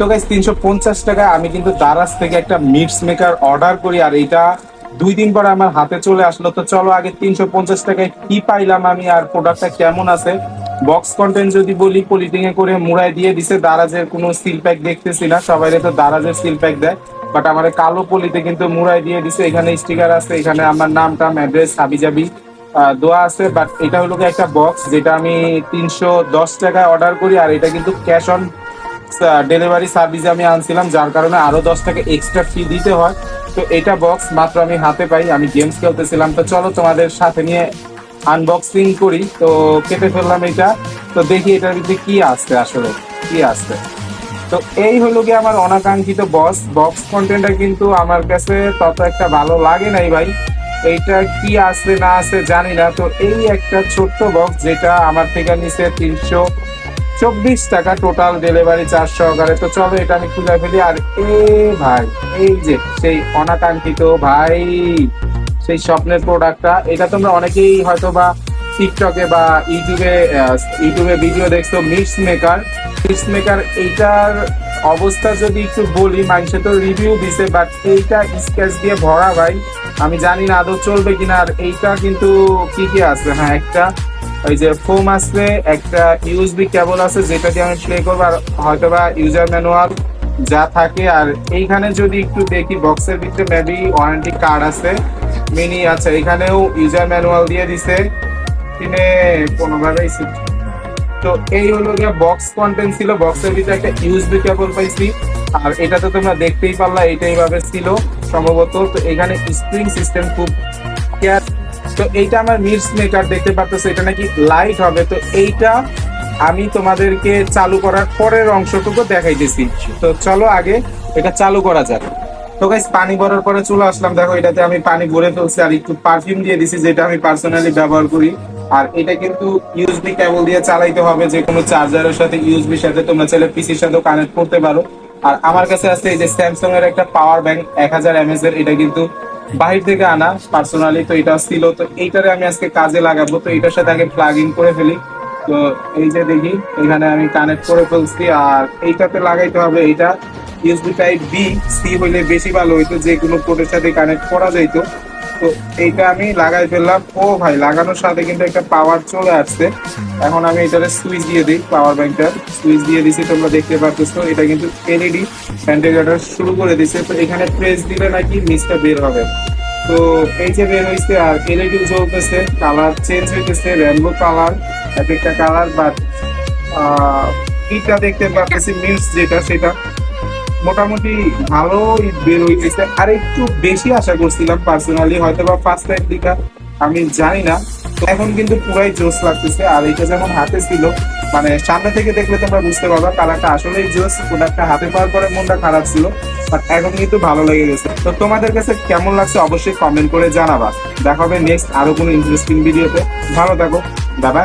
তো গাইস তিনশো পঞ্চাশ টাকায় আমি কিন্তু দারাজ থেকে একটা মিক্স মেকার অর্ডার করি, আর এটা দুই দিন পরে আমার হাতে চলে আসলো। তো চলো, আগে তিনশো পঞ্চাশ টাকায় কি পাইলাম আমি আর প্রোডাক্টটা কেমন আছে? বক্স কন্টেন্ট যদি বলি পলিথিং এ করে মুড়াই দিয়ে দিছে, দারাজের কোনো সিল প্যাক দেখতেছি না সবাই তো দারাজের সিল প্যাক দেয় বাট আমার কালো পলিতে কিন্তু মুড়াই দিয়ে দিছে, এখানে স্টিকার আছে, এখানে আমার নাম, টাম অ্যাড্রেস হাবি জাবি দোয়া আছে বাট এটা হলো একটা বক্স যেটা আমি তিনশো দশ টাকায় অর্ডার করি, আর এটা কিন্তু ক্যাশ অন ডেলিভারি সার্ভিস আমি আনছিলাম, যার কারণে আরও দশ টাকা এক্সট্রা ফি দিতে হয়। তো এটা বক্স মাত্র আমি হাতে পাই, আমি গেমস খেলতেছিলাম। তো চলো তোমাদের সাথে নিয়ে আনবক্সিং করি। তো কেটে ফেললাম এটা। তো দেখি এটার ভিতরে কি আসছে আসলে, কি আসছে। তো এই হলো গিয়ে আমার অনাকাঙ্ক্ষিত বক্স বক্স কন্টেন্টটা কিন্তু আমার কাছে তত একটা ভালো লাগে নাই ভাই। এইটা কি আছে না আছে জানি না। তো এই একটা ছোট্ট বক্স যেটা আমার থেকে নিচে তিনশো চব্বিশ টাকা টোটাল ডেলিভারি চার্জ সহকারে। তো চলো এটা আমি খুলে ফেলি। আর এ ভাই, এই যে সেই অনাকাঙ্ক্ষিত ভাই, সেই স্বপ্নের প্রোডাক্টটা এটা তোমরা অনেকেই হয়তো বা টিকটকে বা ইউটিউবে ইউটিউবে ভিডিও দেখছ মিক্স মেকার মিক্স মেকার এইটার অবস্থা যদি একটু বলি মানুষে তো রিভিউ দিছে বাট এইটা স্কেচ দিয়ে ভরা ভাই। আমি জানি না আদৌ চলবে কিনা, আর এইটা কিন্তু কি কি আছে? হ্যাঁ একটা ওই যে ফোম আছে, একটা ইউএসবি কেবল আছে, যেটা দিয়ে আমি প্লে করব, আর হয়তো বা ইউজার ম্যানুয়াল যা থাকে। আর এইখানে যদি একটু দেখি বক্সের ভিতরে মেবি ওয়ারেন্টি কার্ড আছে মিনি আচ্ছা এখানেও ইউজার ম্যানুয়াল দিয়ে দিছে। কিনে কোনোভাবেই তো এই হলো গিয়া বক্স কন্টেন্ট ছিল। বক্সের ভিতরে একটা ইউএসবি কেবল পাইছি। আর এটা তো তোমরা দেখতেই পারলা এটা এইভাবে ছিল সম্ভবত। তো এখানে স্প্রিং সিস্টেম খুব কেয়ার তো এইটা আমার মিক্স মেকার দেখতে পারতেছো এটা নাকি লাইট হবে। তো এইটা আমি তোমাদেরকে চালু করার পরের অংশটুকু দেখাইতেছি। তো চলো আগে এটা চালু করা যাক। তো গাইস পানি ভরার পরে চলে আসলাম। দেখো, এটাতে আমি পানি ভরে ফেলছি আর একটু পারফিউম দিয়ে দিছি, যেটা আমি পার্সোনালি ব্যবহার করি। আর এটা কিন্তু ইউএসবি কেবল দিয়ে চালাইতে হবে, যে কোনো চার্জারের সাথে ইউএসবির সাথে তোমরা চাইলে পিসির সাথে কানেক্ট করতে পারো। আর আমার কাছে আছে এই যে স্যামসাং এর একটা পাওয়ার ব্যাংক এক হাজার এমএস এর, এটা কিন্তু বাহির থেকে আনা পার্সোনালি তো এটা ছিল, তো এইটারে আমি আজকে কাজে লাগাবো, তো এটার সাথে আগে প্লাগ ইন করে ফেলি। তো এই যে দেখি, এখানে আমি কানেক্ট করে ফেলছি, আর এইটাতে লাগাইতে হবে এটা ইউএসবি টাইপ বি সি হইলে বেশি ভালো হইতো যে কোনো পোর্টের সাথে কানেক্ট করা যাইতো। তো এইটা আমি লাগাই ফেললাম। ও ভাই, লাগানোর সাথে কিন্তু একটা পাওয়ার চলে আসছে। এখন আমি এটারে সুইচ দিয়ে দিই পাওয়ার ব্যাংকটার সুইচ দিয়ে দিছি, তোমরা দেখতে পাচ্ছ এটা কিন্তু এলইডি ভেন্টিলেটর শুরু করে দিছে। তো এখানে প্রেস দিলে নাকি মিসটা বের হবে। তো এই যে বের হয়েছে আর এলইডি জ্বলতেছে কালার চেঞ্জ হইতেছে রেনবো কালার এক একটা কালার বাট এটা দেখতে পাচ্ছি মিন্স যেটা, সেটা। মোটামুটি ভালোই বের হইতেছে। আর একটু বেশি আশা করছিলাম পার্সোনালি হয়তো বা ফার্স্ট দিকা, আমি জানি না। এখন কিন্তু পুরাই জোস লাগতেছে। আর এটা যেমন হাতে ছিল মানে সামনে থেকে দেখলে তোমরা বুঝতে পারবা কালারটা আসলেই জোস প্রোডাক্টটা হাতে পাওয়ার পরে মনটা খারাপ ছিল বাট এখন কিন্তু ভালো লেগে গেছে। তো তোমাদের কাছে কেমন লাগছে অবশ্যই কমেন্ট করে জানাবা। দেখা হবে নেক্সট আরও কোনো ইন্টারেস্টিং ভিডিওতে ভালো থাকো। বাবা